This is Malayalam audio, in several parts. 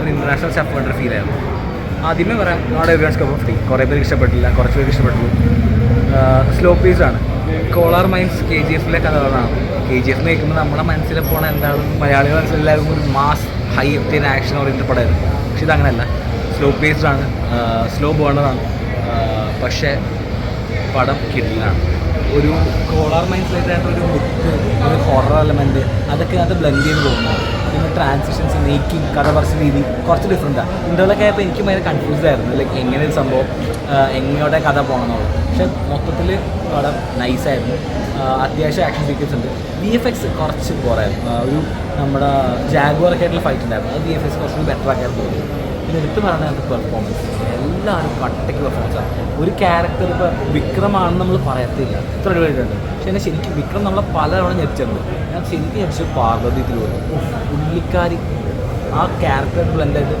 ഒരു ഇന്റർനാഷണൽ സ്റ്റഫ് ഫീൽ ആയിരുന്നു. ആദ്യമേ പറയാം not everyone's cup of tea കുറേ പേർക്ക് ഇഷ്ടപ്പെട്ടില്ല കുറച്ച് പേർക്ക് ഇഷ്ടപ്പെട്ടു. സ്ലോ ആണ്. കോളാർ മൈൻസ് കെ ജി എഫിലെ കഥകളാണ് കെ ജി എഫ് കേൾക്കുമ്പോൾ നമ്മുടെ മനസ്സിൽ പോണ എന്താണ്? മലയാളികൾ മനസ്സിലെല്ലാവർക്കും ഒരു മാസ് ഹൈ എത്തിയ ആക്ഷൻ ഓറിയന്റഡ് പടമായിരുന്നു. പക്ഷെ ഇതങ്ങനെയല്ല സ്ലോ ആണ്. സ്ലോ ബേണറാണ് പക്ഷേ പടം കിടിലാണ്. ഒരു കോളാർ മൈൻസ് ഒരു ബുക്ക് ഒരു ഹൊറർ എലമെന്റ് അതൊക്കെ അത് ബ്ലെൻഡ് ചെയ്ത് പോകുന്നു പിന്നെ ട്രാൻസിഷൻസ് മേക്കിംഗ് കഥ പറച്ച രീതി കുറച്ച് ഡിഫറെന്റാണ് ഇന്റർവലൊക്കെ ആയപ്പോൾ എനിക്ക് ഭയങ്കര കൺഫ്യൂസ് ആയിരുന്നു. ലൈക്ക് എങ്ങനെ ഒരു സംഭവം എങ്ങോട്ടെ കഥ പോകണമെന്നുള്ളത് പക്ഷെ മൊത്തത്തിൽ പടം നൈസായിരുന്നു അത്യാവശ്യം ആക്ഷൻ സീക്വൻസ് ഉണ്ട്. വി എഫ് എക്സ് കുറച്ച് പോരായിരുന്നു ഒരു നമ്മുടെ ജാഗ്വാറൊക്കെ ആയിട്ടുള്ള ഫൈറ്റ് ഉണ്ടായിരുന്നു. അത് വി എഫ് എക്സ് കുറച്ചുകൂടി ബെറ്റർ ആക്കായിരുന്നു പിന്നെ എടുത്തു പറയുന്നത് പെർഫോമൻസ് എല്ലാവരും കട്ടയ്ക്ക് ആണ്. ഒരു ക്യാരക്ടർ ഇപ്പോൾ വിക്രമാണെന്ന് നമ്മൾ പറയത്തില്ല. ഇത്ര അടിപൊളിയായിട്ടുണ്ട്. പക്ഷേ എന്നെ ശരിക്കും വിക്രം നമ്മളെ പലതവണ ഞെരിച്ചിട്ടുണ്ട്. ഞാൻ ശരിക്കും ഞെരിച്ചത് പാർവതി തിരുവല്ല പുള്ളിക്കാരി ആ ക്യാരക്ടർ ബ്ലെൻഡായിട്ട്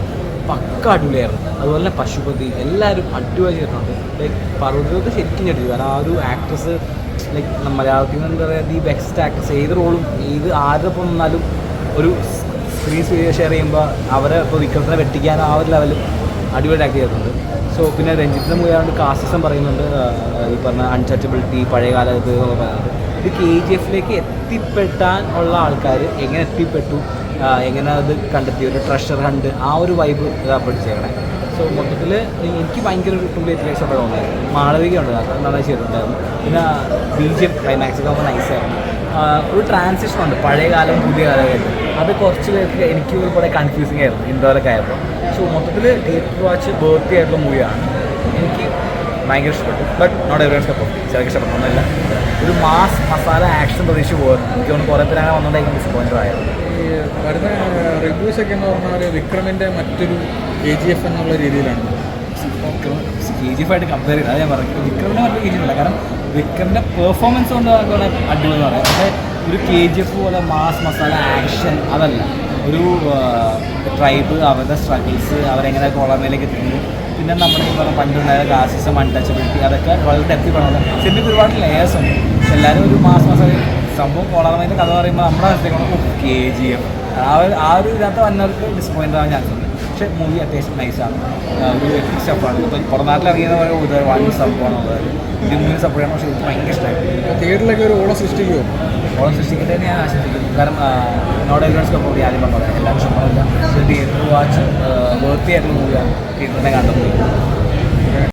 പക്ക അടിപൊളിയായിരുന്നു. അതുപോലെ തന്നെ പശുപതി എല്ലാവരും അടിപൊളി ലൈക്ക് പർവതമൊക്കെ ശരിക്കും ഞെട്ടിച്ചു കാരണം ആ ഒരു ആക്ട്രസ് ലൈക്ക് മലയാളത്തിൽ നിന്ന് എന്താ പറയുക ദി ബെസ്റ്റ് ആക്ട്രസ് ഏത് റോളും ഏത് ആരുടെ ഒപ്പം നിന്നാലും ഒരു സ്ക്രീൻ ഷെയർ ചെയ്യുമ്പോൾ അവരെ ഇപ്പോൾ വിക്രത്തിനെ വെട്ടിക്കാൻ ആ ഒരു ലെവലിൽ അടിപൊളി ആക്ട് ചെയ്തിട്ടുണ്ട്. സോ പിന്നെ രഞ്ജിത്തിനെ മൂവിയാണ്ട് കാസിസം പറയുന്നുണ്ട്. ഈ പറഞ്ഞ അൺടച്ചബിലിറ്റി പഴയ കാലത്ത് ഇത് കെ ജി എഫിലേക്ക് എത്തിപ്പെട്ടാൻ ഉള്ള ആൾക്കാർ എങ്ങനെ എത്തിപ്പെട്ടു? എങ്ങനെ അത് കണ്ടെത്തി? ഒരു ട്രഷർ ഹണ്ട് ആ ഒരു വൈബ് ഇതാ പഠിച്ചേക്കണേ സോ മൊത്തത്തിൽ എനിക്ക് ഭയങ്കര ഒരു തുമ്പി എത്തിയേഷൻ ഉണ്ട് മാളവിക മാളവികയുണ്ട്. അത് നന്നായി ചെയ്തിട്ടുണ്ടായിരുന്നു. പിന്നെ ബി ജി എം ക്ലൈമാക്സ് ഒക്കെ നൈസായിരുന്നു ഒരു ട്രാൻസിഷൻ ഉണ്ട്. പഴയ കാലം പുതിയ കാലമായിട്ട് അത് കുറച്ച് പേർക്ക് എനിക്ക് ഒരുപാട് കൺഫ്യൂസിങ് ആയിരുന്നു. ഇൻഡോറൊക്കെ ആയപ്പോൾ സോ മൊത്തത്തിൽ തിയേറ്റർ വാച്ച് ബേർത്ത് ആയിട്ടുള്ള മൂവിയാണ് ഭയങ്കര ഇഷ്ടപ്പെട്ടു. ബട്ട് നോട്ട് എവറി കപ്പ് ചിലർക്ക് ഇഷ്ടപ്പെട്ടൊന്നുമില്ല ഒരു മാസ് മസാല ആക്ഷൻ പ്രതീക്ഷ പോകുന്നു എനിക്ക് തോന്നുന്നു കുറേ പേരാണ് വന്നുകൊണ്ടെങ്കിൽ ഡിസപ്പോയിന്റഡ് ആയത് ഈ വരുന്ന റിവ്യൂസ് ഒക്കെ എന്ന് പറഞ്ഞാൽ വിക്രമിന്റെ മറ്റൊരു കെ ജി എഫ് എന്നുള്ള രീതിയിലാണ്. കെ ജി എഫ് ആയിട്ട് കമ്പയർ ചെയ്ത് അത് ഞാൻ പറഞ്ഞു. വിക്രമിന്റെ മറ്റൊരു കെ ജി എഫ് കാരണം വിക്രമിന്റെ പെർഫോമൻസ് കൊണ്ട് നമുക്കാണ് അടിപൊളി എന്ന് പറയാം. പക്ഷേ ഒരു കെ ജി എഫ് പോലെ മാസ് മസാല ആക്ഷൻ അതല്ല. ഒരു ട്രൈബ് അവരുടെ സ്ട്രഗിൾസ് അവരെങ്ങനെ കോളമേലേക്ക് എത്തുന്നു പിന്നെ നമ്മൾ ഈ പറഞ്ഞ പണ്ടുണ്ടായ കാസിസം അൺടച്ചബിലിറ്റി അതൊക്കെ വളരെ ഡെപ്തി പടം സിനിമയ്ക്ക് ഒരുപാട് ലെയേഴ്സ് ഉണ്ട്. എല്ലാവരും ഒരു മാസം മാസം സംഭവം കോളമേന്റെ കഥ പറയുമ്പോൾ നമ്മുടെ മനസ്സിലേക്ക് കെ ജി എഫ് ആ ഒരു ആ ഒരു ഇതിനകത്ത് വന്നവർക്ക് ഡിസപ്പോയിന്റ് ആവാൻ ചാൻസ് ഉണ്ട്. പക്ഷേ മൂവി അത്യാവശ്യം നൈസാണ് ഒരു വ്യക്തി സ്റ്റഫാണ് ഇപ്പോൾ പുറനാട്ടിൽ ഇറങ്ങിയത് പോലെ ഒരു വൺ സംഭവമാണ് ഉള്ളത്. ഇത് മൂവി സപ്പോർട്ട് ചെയ്യണം പക്ഷേ എനിക്ക് ഭയങ്കര ഇഷ്ടമായി തിയേറ്ററിലൊക്കെ ഒരു ഓളം സൃഷ്ടിക്കുമോ ഓളം സൃഷ്ടിക്കട്ടെ ഞാൻ ആശംസിക്കുന്നു. കാരണം നോട്ട് എവിഡൻസ് കപ്പ് ആദ്യം പറഞ്ഞത് എല്ലാവരും ഇഷ്ടപ്പെടില്ല തിയേറ്റർ വാച്ച് വേർത്തി ആയിട്ടുള്ള മൂവിയാണ് തിയേറ്ററിനെ കണ്ടത്